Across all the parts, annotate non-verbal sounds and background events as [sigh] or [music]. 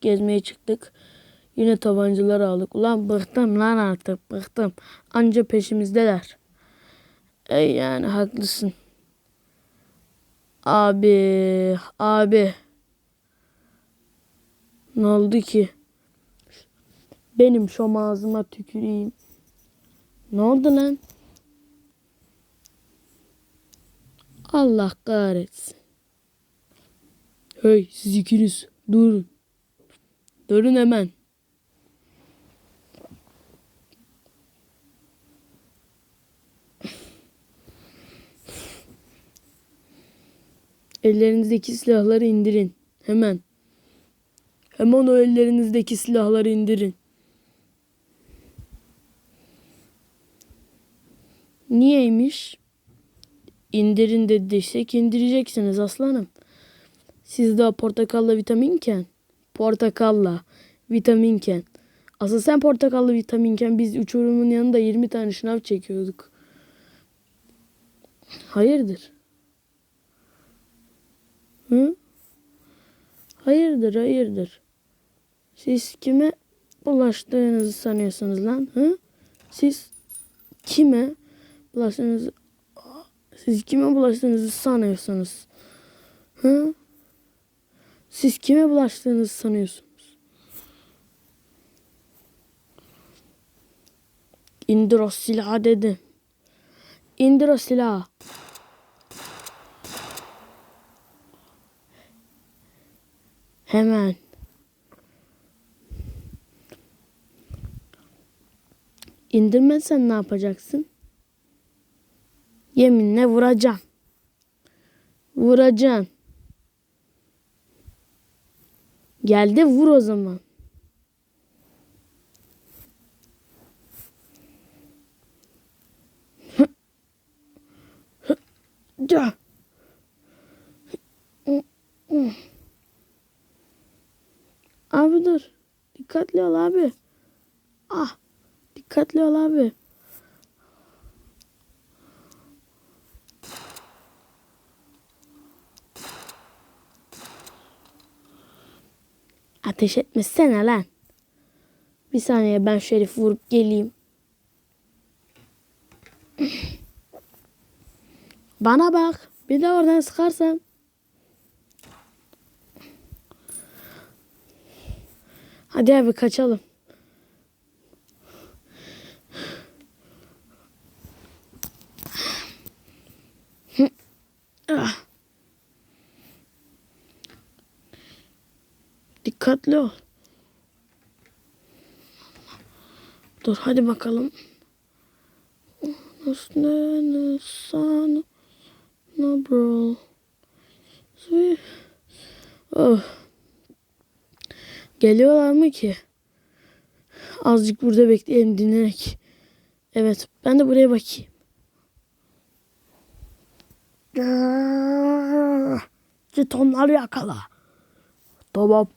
Gezmeye çıktık. Yine tabancaları aldık. Ulan bıktım lan artık bıktım. Anca peşimizdeler. Ey yani haklısın. Abi, abi. Ne oldu ki? Benim şom ağzıma tüküreyim. Ne oldu lan? Allah kahretsin. Hey siz ikiniz durun. Durun hemen. Ellerinizdeki silahları indirin. Hemen. Hemen o ellerinizdeki silahları indirin. Niyeymiş? İndirin dediysek indireceksiniz aslanım. Siz daha portakalla vitaminken. Portakalla vitaminken. Asıl sen portakallı vitaminken biz uçurumun yanında 20 tane şınav çekiyorduk. Hayırdır? Hı? Hayırdır, hayırdır. Siz kime bulaştığınızı sanıyorsunuz lan? Hı? Siz kime bulaştığınızı siz kime bulaştığınızı sanıyorsunuz? Hı? Siz kime bulaştığınızı sanıyorsunuz? İndir o silahı dedim. İndir o silahı. Hemen. İndirmezsen ne yapacaksın? Yeminle vuracağım. Vuracağım. Geldi vur o zaman. Ya. Abi dur. Dikkatli ol abi. Ah. Dikkatli ol abi. Ateş etmesene lan. Bir saniye ben şu herifi vurup geleyim. [clears throat] Bana bak. Bir de oradan sıkarsan. Hadi abi kaçalım. Ah. Dikkatli ol. Dur hadi bakalım. Nasıl sana no bro. Oh. Geliyorlar mı ki? Azıcık burada bekleyelim dinlenerek. Evet ben de buraya bakayım. Jetonları yakala. Tamam.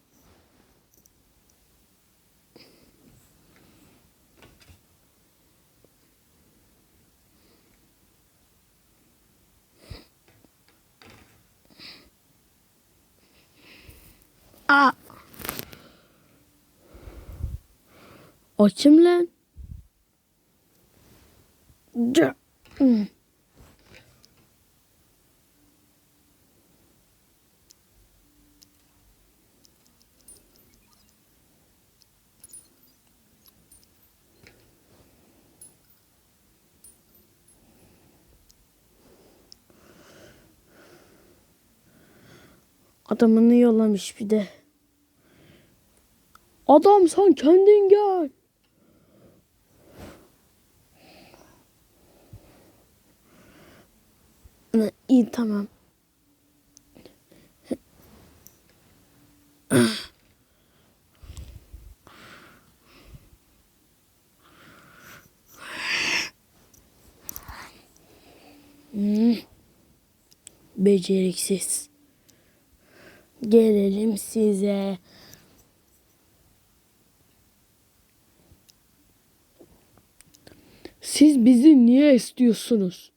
O kim lan? Hmm. Adamını yollamış bir de. Adam sen kendin gel. İyi tamam. Hmm. Beceriksiz. Gelelim size. Siz bizi niye istiyorsunuz?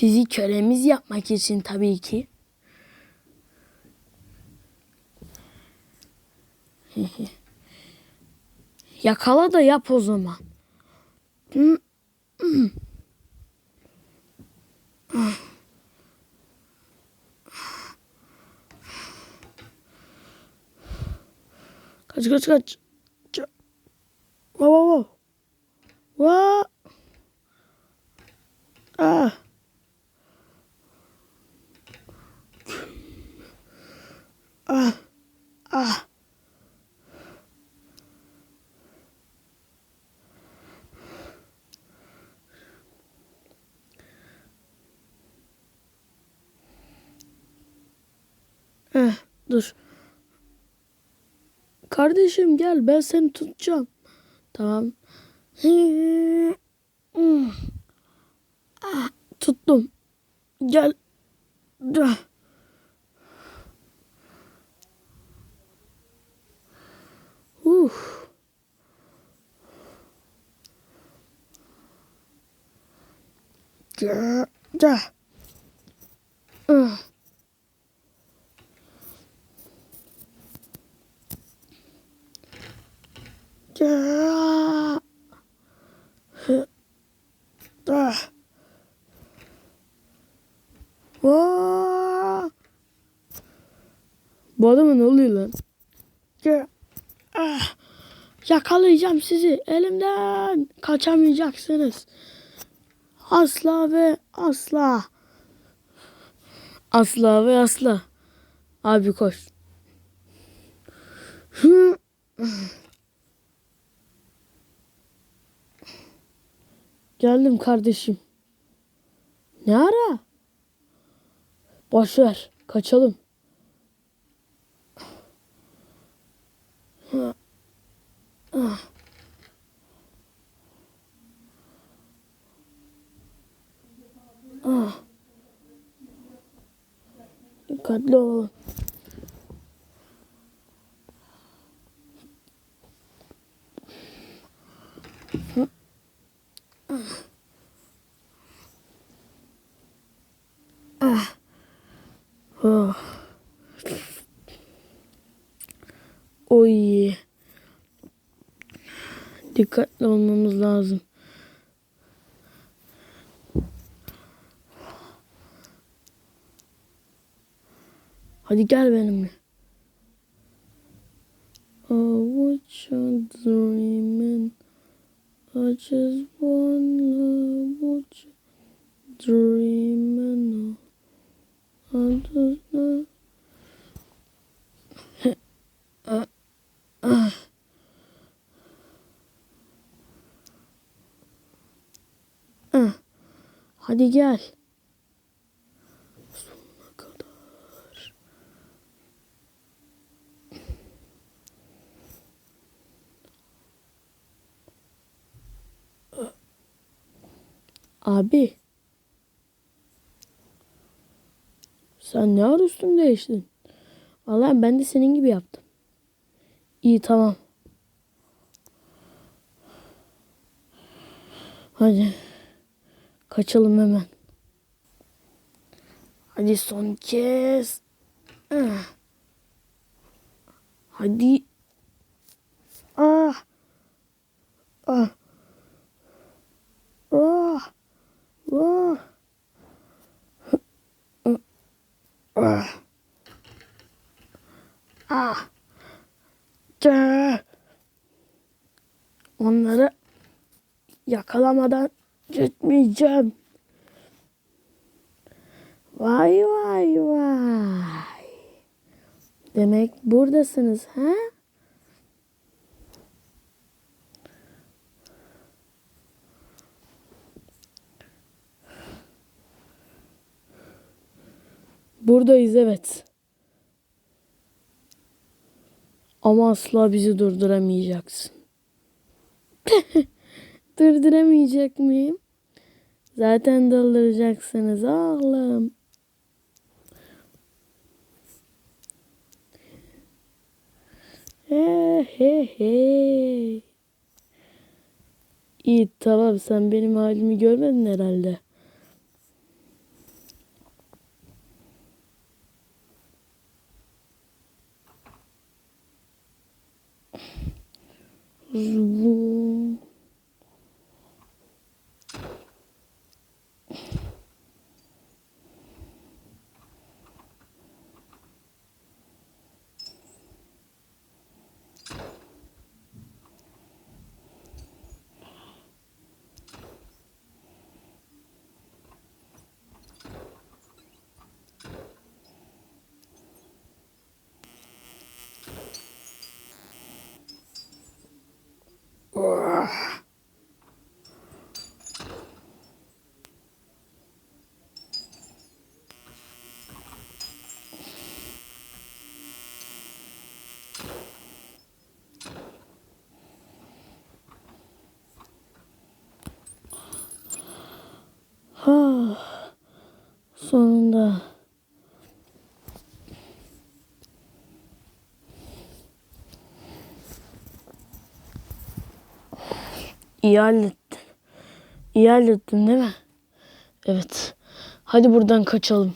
Sizi kölemiz yapmak için tabii ki. [laughs] Yakala da yap o zaman. Kaç kaç kaç. Wow wow wow. Wow. Dur. Kardeşim gel ben seni tutacağım. Tamam. Tuttum. Gel. Uf. Gel. Gel. Ah. Gel. Hı. Ah. Vaa. Bu adama ne oluyor lan? Ah. Yakalayacağım sizi elimden. Kaçamayacaksınız. Asla ve asla. Asla ve asla. Abi koş. Geldim kardeşim. Ne ara? Boş ver. Kaçalım. Dikkatli olun. Oh. Oy. Dikkatli olmamız lazım. Hadi gel benimle. Oh, what you dreaming? I just Hadi gel. Sonuna kadar. Abi. Sen ne ara üstünü değiştin? Vallahi ben de senin gibi yaptım. İyi tamam. Hadi. Kaçalım hemen. Hadi son kez. Ah. Hadi. Ah. Ah. Ah. Ah. Ah. Ah. Onları yakalamadan gitmeyeceğim. Vay vay vay. Demek buradasınız ha? Buradayız evet. Ama asla bizi durduramayacaksın. [laughs] Durduramayacak mıyım? Zaten doldıracaksınız oğlum. He he he. İyi tamam sen benim halimi görmedin herhalde. Zoom. Ha, sonunda. İyi hallettin. İyi hallettin değil mi? Evet. Hadi buradan kaçalım.